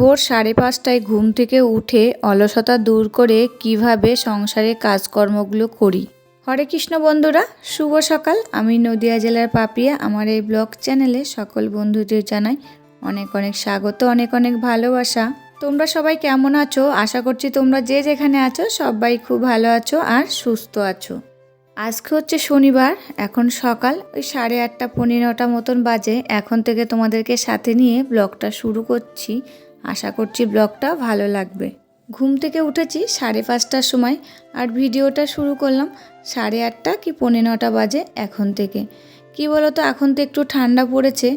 ভোর সাড়ে পাঁচটায় ঘুম থেকে উঠে অলসতা দূর করে কীভাবে সংসারে কাজকর্মগুলো করি। হরে কৃষ্ণ বন্ধুরা, শুভ সকাল। আমি নদিয়া জেলার পাপিয়া। আমার এই ব্লগ চ্যানেলে সকল বন্ধুদের জানাই অনেক অনেক স্বাগত, অনেক অনেক ভালোবাসা। তোমরা সবাই কেমন আছো? আশা করছি তোমরা যে যেখানে আছো সবাই খুব ভালো আছো আর সুস্থ আছো। আজকে হচ্ছে শনিবার, এখন সকাল, ওই সাড়ে আটটা পনেরোটা মতন বাজে। এখন থেকে তোমাদেরকে সাথে নিয়ে ব্লগটা শুরু করছি। আশা করছি ব্লগটা ভালো লাগবে। ঘুম থেকে উঠেছি সাড়ে পাঁচটার সময় আর ভিডিওটা শুরু করলাম সাড়ে আটটা কি পৌনে নটা বাজে এখন থেকে। কি বলো তো এখন তো একটু ঠান্ডা পড়েছে,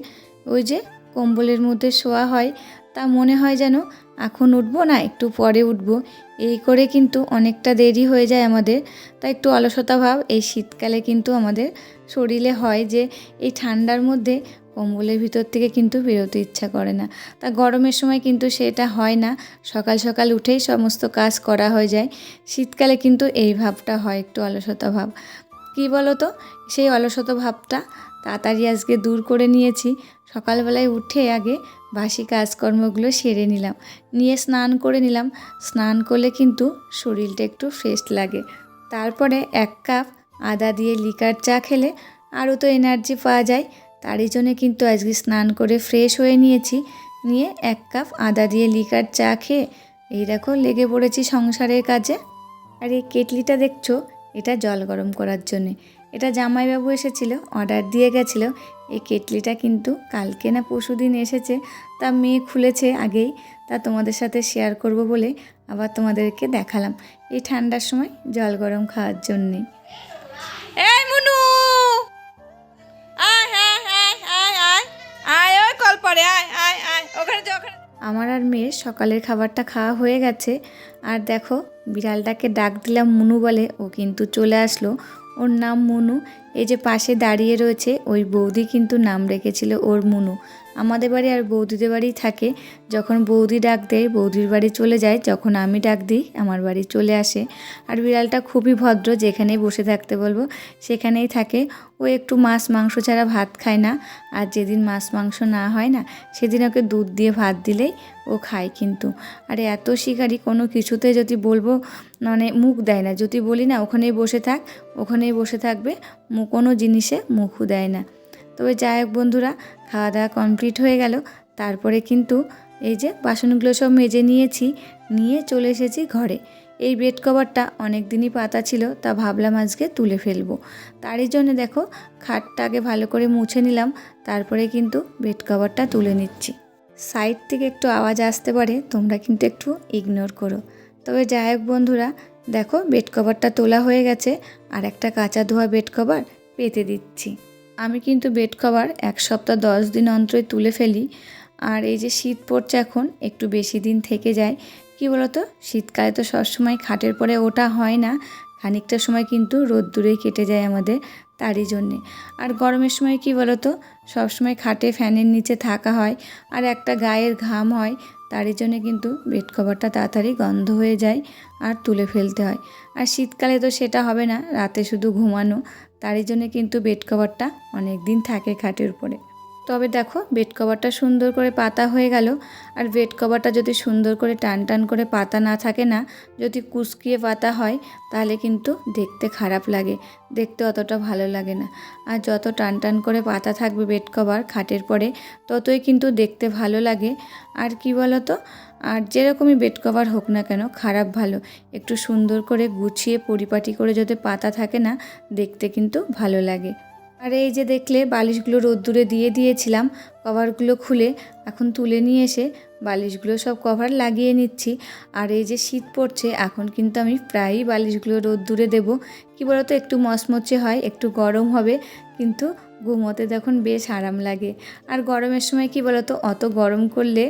ওই যে কম্বলের মধ্যে শোয়া হয়, তা মনে হয় যেন এখন উঠবো না, একটু পরে উঠবো। এই করে কিন্তু অনেকটা দেরি হয়ে যায় আমাদের, তা একটু অলসতা ভাব, এই শীতকালে কিন্তু আমাদের শরীরে হয় যে এই ঠান্ডার মধ্যে কম্বলের ভিতর থেকে কিন্তু বেরোতে ইচ্ছা করে না। তা গরমের সময় কিন্তু সেটা হয় না। সকাল সকাল উঠেই সমস্ত কাজ করা হয়ে যায়। শীতকালে কিন্তু এই ভাবটা হয়, একটু অলসতা ভাব। কী বলো তো সেই অলসতা ভাবটা তাড়াতাড়ি আজকে দূর করে নিয়েছি। সকালবেলায় উঠে আগে বাসি কাজকর্মগুলো সেরে নিলাম। নিয়ে স্নান করে নিলাম। স্নান করলে কিন্তু শরীরটা একটু ফ্রেশ লাগে। তারপরে এক কাপ আদা দিয়ে লিকার চা খেলে আরও তো এনার্জি পাওয়া যায়। তারই জন্য কিন্তু আজকে স্নান করে ফ্রেশ হয়ে নিয়েছি। নিয়ে এক কাপ আদা দিয়ে লিকার চা খেয়ে এই দেখো লেগে পড়েছি সংসারের কাজে। আর এই কেটলিটা দেখছ, এটা জল গরম করার জন্যে। এটা জামাইবাবু এসেছিল অর্ডার দিয়ে গেছিল। এই কেটলিটা কিন্তু কালকে না পরশু দিন এসেছে, তা মেয়ে খুলেছে আগেই, তা তোমাদের সাথে শেয়ার করব বলে আবার তোমাদেরকে দেখালাম। এই ঠান্ডার সময় জল গরম খাওয়ার জন্যে। আমার আর মেয়ের সকালের খাবারটা খাওয়া হয়ে গেছে। আর দেখো, বিড়ালটাকে ডাক দিলাম মুনু বলে। ও কিন্তু চলে আসলো। ওর নাম মুনু। এই যে পাশে দাঁড়িয়ে রয়েছে ওই বৌদি কিন্তু নাম রেখেছিল ওর মুনু। আমাদের বাড়ি আর বৌদিদের বাড়ি থাকে। যখন বৌদি ডাক দেয়, বৌদির বাড়ি চলে যায়। যখন আমি ডাক দিই, আমার বাড়ি চলে আসে। আর বিড়ালটা খুবই ভদ্র, যেখানেই বসে থাকতে বলব, সেখানেই থাকে। ও একটু মাছ মাংস ছাড়া ভাত খায় না। আর যেদিন মাছ মাংস না হয় না, সেদিন ওকে দুধ দিয়ে ভাত দিলেই ও খায় কিন্তু। আর এত শিকারি, কোনো কিছুতে যদি বলব মানে মুখ দেয় না। যদি বলি না, ওখানেই বসে থাক, ওখানেই বসে থাকবে কোনো জিনিসে মুখও দেয় না। তবে যাই হোক বন্ধুরা খাওয়া দাওয়া কমপ্লিট হয়ে গেল। তারপরে কিন্তু এই যে বাসনগুলো সব মেজে নিয়েছি, নিয়ে চলে এসেছি ঘরে। এই বেড কভারটা অনেক দিনই পাতা ছিল, তা ভাবলাম আজকে তুলে ফেলব। তারই জন্য দেখো, খাটটা আগে ভালো করে মুছে নিলাম, তারপরে কিন্তু বেড কভারটা তুলে নিচ্ছি। সাইড থেকে একটু আওয়াজ আসতে পারে, তোমরা কিন্তু একটু ইগনোর করো। তবে যাই হোক বন্ধুরা, দেখো বেড কভারটা তোলা হয়ে গেছে, আর একটা কাঁচা ধোয়া বেড কভার পেতে দিচ্ছি। আমি কিন্তু বেড কভার এক সপ্তাহ দশ দিন অন্তরে তুলে ফেলি। আর এই যে শীত পড়ছে এখন, একটু বেশি দিন থেকে যায়। কি বলতো? শীতকালে তো সবসময় খাটের পরে ওটা হয় না। খানিকটা সময় কিন্তু রোদ্দুরেই কেটে যায় আমাদের তারই জন্যে। আর গরমের সময় কি বলতো? সবসময় খাটে ফ্যানের নিচে থাকা হয় আর একটা গায়ের ঘাম হয়। তারই জন্য কিন্তু বেড কভারটা তাড়াতাড়ি গন্ধ হয়ে যায় আর তুলে ফেলতে হয়। আর শীতকালে তো সেটা হবে না, রাতে শুধু ঘুমানো। তারই জন্য কিন্তু বেড কভারটা অনেক দিন থাকে খাটের উপরে। তবে দেখো, বেড কভারটা সুন্দর করে পাতা হয়ে গেল। আর বেড কভারটা যদি সুন্দর করে টান টান করে পাতা না থাকে না, যদি কুচকিয়ে পাতা হয়, তাহলে কিন্তু দেখতে খারাপ লাগে। দেখতে অতটা ভালো লাগে না। আর যত টান টান করে পাতা থাকবে বেড কভার খাটের পরে, ততই কিন্তু দেখতে ভালো লাগে। আর কি বলো তো আর যেরকমই বেড কভার হোক না কেন, খারাপ ভালো। একটু সুন্দর করে গুছিয়ে, পরিপাটি করে যদি পাতা থাকে না, দেখতে কিন্তু ভালো লাগে। আর এই যে দেখলে, বালিশগুলো রোদ্দুরে দিয়ে দিয়েছিলাম, কভারগুলো খুলে এখন তুলে নিয়ে এসে বালিশগুলো সব কভার লাগিয়ে নিচ্ছি। আর এই যে শীত পড়ছে, এখন কিন্তু আমি প্রায়ই বালিশগুলো রোদ্দুরে দেব। কি বলতো, একটু মচমচে হয়, একটু গরম হবে, কিন্তু ঘুমোতে তখন বেশ আরাম লাগে। আর গরমের সময় কি বলতো, অত গরম করলে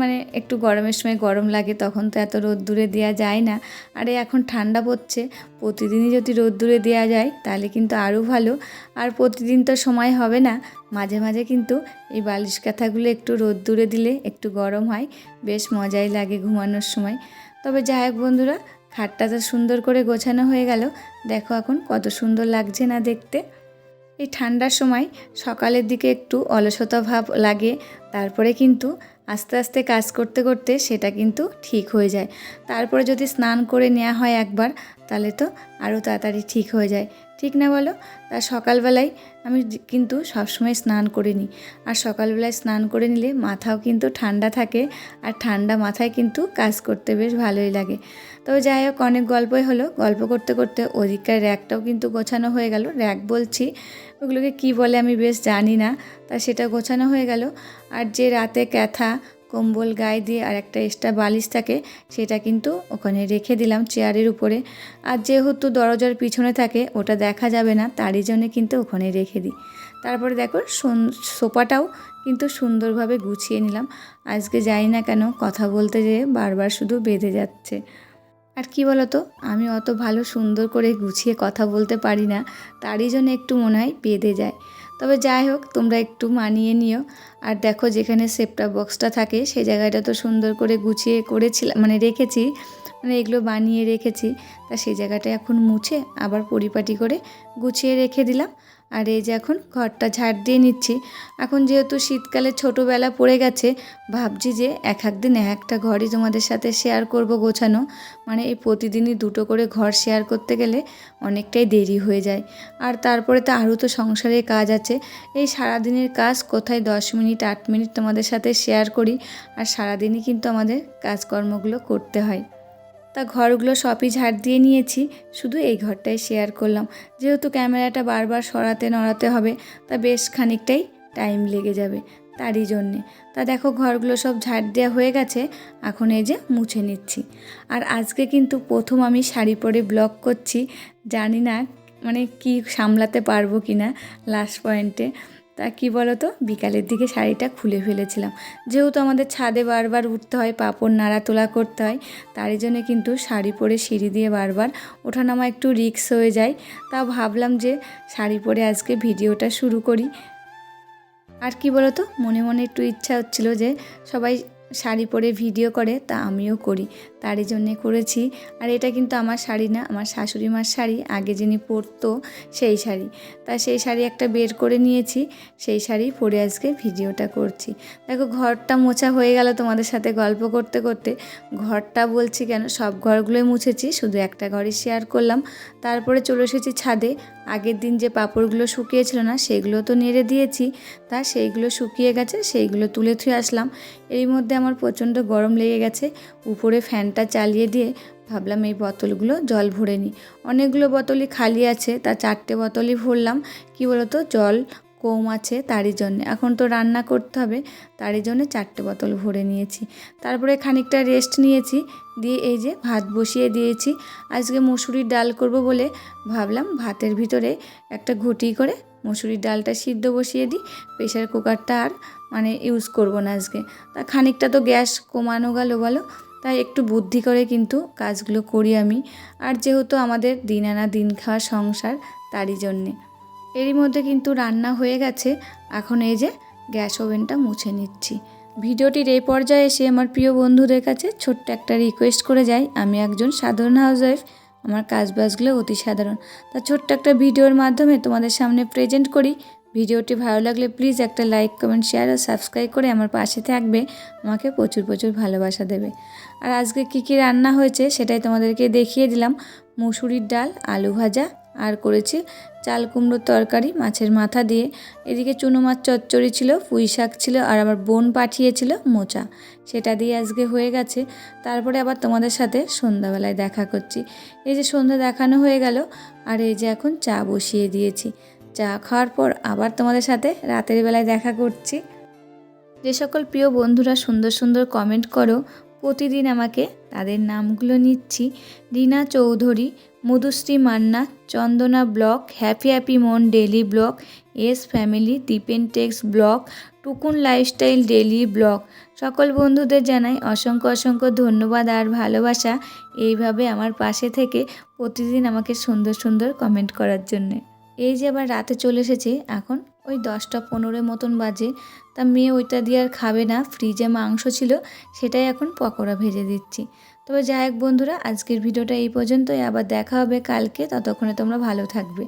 মানে একটু গরমের সময় গরম লাগে, তখন তো এত রোদ্দুরে দেওয়া যায় না। আর এখন ঠান্ডা পড়ছে, প্রতিদিনই যদি রোদ্দুরে দেওয়া যায় তাহলে কিন্তু আরও ভালো। আর প্রতিদিন তো সময় হবে না, মাঝে মাঝে কিন্তু এই বালিশ কাঁথাগুলো একটু রোদ্দুরে দিলে একটু গরম হয়, বেশ মজাই লাগে ঘুমানোর সময়। তবে যাই হোক বন্ধুরা, খাটটা তো সুন্দর করে গোছানো হয়ে গেল, দেখো এখন কত সুন্দর লাগছে না দেখতে। এই ঠান্ডার সময় সকালের দিকে একটু অলসতা ভাব লাগে, তারপরে কিন্তু আস্তে আস্তে কাজ করতে করতে সেটা কিন্তু ঠিক হয়ে যায়। তারপরে যদি স্নান করে নেওয়া হয় একবার তাহলে তো আরও তাড়াতাড়ি ঠিক হয়ে যায়। ঠিক না বলো? তা সকালবেলায় আমি কিন্তু সবসময় স্নান করে নিই। আর সকালবেলায় স্নান করে নিলে মাথাও কিন্তু ঠান্ডা থাকে আর ঠান্ডা মাথায় কিন্তু কাজ করতে বেশ ভালোই লাগে। তবে যাই হোক, অনেক গল্পই হলো। গল্প করতে করতে ওদিককার র্যাকটাও কিন্তু গোছানো হয়ে গেল। র্যাক বলছি, ওগুলোকে কি বলে আমি বেশ জানি না। তা সেটা গোছানো হয়ে গেল। আর যে রাতে ক্যাথা কম্বল গায়ে দিয়ে আর একটা এক্সট্রা বালিশ থাকে, সেটা কিন্তু ওখানে রেখে দিলাম চেয়ারের উপরে। আর যেহেতু দরজার পিছনে থাকে, ওটা দেখা যাবে না, তারই জন্যে কিন্তু ওখানে রেখে দিই। তারপরে দেখো সোফাটাও কিন্তু সুন্দরভাবে গুছিয়ে নিলাম। আজকে যাই না কেন, কথা বলতে যেয়ে বারবার শুধু বেঁধে যাচ্ছে। আর কি বলতো, আমি অত ভালো সুন্দর করে গুছিয়ে কথা বলতে পারি না, তারই জন্য একটু মনে হয় বেঁধে যায়। তবে যাই হোক, তোমরা একটু মানিয়ে নিও। আর দেখো যেখানে সেপটা বক্সটা থাকে, সেই জায়গাটা তো সুন্দর করে গুছিয়ে করেছিলাম মানে রেখেছি মানে এগুলো বানিয়ে রেখেছি। তা সেই জায়গাটা এখন মুছে আবার পরিপাটি করে গুছিয়ে রেখে দিলাম। আর এই যে এখন ঘরটা ঝাড় দিয়ে নিচ্ছি। এখন যেহেতু শীতকালে ছোটোবেলা পড়ে গেছে, ভাবছি যে এক একদিন এক একটা ঘরই তোমাদের সাথে শেয়ার করব গোছানো। মানে এই প্রতিদিনই দুটো করে ঘর শেয়ার করতে গেলে অনেকটাই দেরি হয়ে যায়। আর তারপরে তো আরও তো সংসারে কাজ আছে। এই সারাদিনের কাজ কোথায় দশ মিনিট, আট মিনিট তোমাদের সাথে শেয়ার করি। আর সারাদিনই কিন্তু আমাদের কাজকর্মগুলো করতে হয়। তা ঘরগুলো সবই ঝাড় দিয়ে নিয়েছি, শুধু এই ঘরটাই শেয়ার করলাম। যেহেতু ক্যামেরাটা বারবার সরাতে নড়াতে হবে, তা বেশ খানিকটাই টাইম লেগে যাবে তারই জন্যে। তা দেখো ঘরগুলো সব ঝাড় দেওয়া হয়ে গেছে, এখন এই যে মুছে নিচ্ছি। আর আজকে কিন্তু প্রথম আমি শাড়ি পরে ব্লগ করছি, জানি না মানে কি সামলাতে পারব কি না লাস্ট পয়েন্টে তা কি বলো তো বিকালের দিকে শাড়িটা খুলে ফেলেছিলাম। যেহেতু আমাদের ছাদে বারবার উঠতে হয়, পাপড় নাড়া তোলা করতে হয়, তারই জন্য কিন্তু শাড়ি পরে সিঁড়ি দিয়ে বারবার ওঠানামা একটু রিক্স হয়ে যায়। তা ভাবলাম যে শাড়ি পরে আজকে ভিডিওটা শুরু করি। আর কি বলতো? মনে মনে একটু ইচ্ছা হচ্ছিল যে সবাই শাড়ি পরে ভিডিও করে, তা আমিও করি। তারই জন্যে করেছি। আর এটা কিন্তু আমার শাড়ি না, আমার শাশুড়ি মার শাড়ি, আগে যিনি পরতো সেই শাড়ি। তা সেই শাড়ি একটা বের করে নিয়েছি, সেই শাড়ি পরে আজকে ভিডিওটা করছি। দেখো ঘরটা মোছা হয়ে গেল তোমাদের সাথে গল্প করতে করতে। ঘরটা বলছি কেন, সব ঘরগুলোই মুছেছি, শুধু একটা ঘরই শেয়ার করলাম। তারপরে চলে এসেছি ছাদে। আগের দিন যে পাঁপড়গুলো শুকিয়েছিল না, সেগুলো তো নেড়ে দিয়েছি। তা সেইগুলো শুকিয়ে গেছে, সেইগুলো তুলে থুয়ে আসলাম। এর মধ্যে আমার প্রচণ্ড গরম লেগে গেছে। উপরে ফ্যানটা চালিয়ে দিয়ে ভাবলাম এই বোতলগুলো জল ভরে নিই। অনেকগুলো বোতলই খালি আছে, তা চারটে বোতলই ভরলাম। কি বলতো? জল কম আছে তারই জন্য। এখন তো রান্না করতে হবে, তারই জন্য চারটে বোতল ভরে নিয়েছি। তারপরে খানিকটা রেস্ট নিয়েছি, দিয়ে এই যে ভাত বসিয়ে দিয়েছি। আজকে মুসুরির ডাল করব বলে ভাবলাম ভাতের ভিতরে একটা ঘুটি করে মুসুরির ডালটা সিদ্ধ বসিয়ে দিই। প্রেশার কুকারটা আর মানে ইউজ করব না আজকে। তা খানিকটা তো গ্যাস কমানো গেল বলো তাই একটু বুদ্ধি করে কিন্তু কাজগুলো করি আমি। আর যেহেতু আমাদের দিন আনা দিন খাওয়া সংসার, তারই জন্যে। এরই মধ্যে কিন্তু রান্না হয়ে গেছে। এখন এই যে গ্যাস ওভেনটা মুছে নিচ্ছি। ভিডিওটির এই পর্যায়ে এসে আমার প্রিয় বন্ধুদের কাছে ছোট্ট একটা রিকোয়েস্ট করে যাই। আমি একজন সাধারণ হাউসওয়াইফ আমার কাজবাজগুলো অতি সাধারণ। তা ছোট্ট একটা ভিডিওর মাধ্যমে তোমাদের সামনে প্রেজেন্ট করি। ভিডিওটি ভালো লাগলে প্লিজ একটা লাইক, কমেন্ট শেয়ার ও সাবস্ক্রাইব করে আমার পাশে থাকবে। আমাকে প্রচুর প্রচুর ভালোবাসা দেবে। আর আজকে কী কী রান্না হয়েছে সেটাই তোমাদেরকে দেখিয়ে দিলাম। মুসুরির ডাল, আলু ভাজা আর করেছি চাল কুমড়োর তরকারি মাছের মাথা দিয়ে। এদিকে চুনো মাছ চচ্চড়ি ছিল, পুঁই শাক ছিল আর আমার বোন পাঠিয়েছিল মোচা। সেটা দিয়ে আজকে হয়ে গেছে। তারপরে আবার তোমাদের সাথে সন্ধ্যাবেলায় দেখা করছি। এই যে সন্ধ্যা দেখানো হয়ে গেল, আর এই যে এখন চা বসিয়ে দিয়েছি। চা খাওয়ার পর আবার তোমাদের সাথে রাতের বেলায় দেখা করছি। যে সকল প্রিয় বন্ধুরা সুন্দর সুন্দর কমেন্ট করো, প্রতিদিন আমাকে তাদের নামগুলো নিচ্ছি। Rina Chowdhury, Madhushree Manna, Chandana blog, happy happy Mon daily blog, S family Dipen tex blog, Tukun lifestyle daily blog. সকল বন্ধুদের জানাই অসংখ্য অসংখ্য ধন্যবাদ আর ভালোবাসা। এইভাবে আমার পাশে থেকে প্রতিদিন আমাকে সুন্দর সুন্দর কমেন্ট করার জন্যে। এই যে আবার রাতে চলে এসেছে, এখন ওই দশটা পনেরো মতন বাজে। তা মেয়ে ওইটা দিয়ে আর খাবে না, ফ্রিজে মাংস ছিল, সেটাই এখন পকোড়া ভেজে দিচ্ছি। তবে যাই হোক বন্ধুরা, আজকের ভিডিওটা এই পর্যন্তই। আবার দেখা হবে কালকে, ততক্ষণে তোমরা ভালো থাকবে।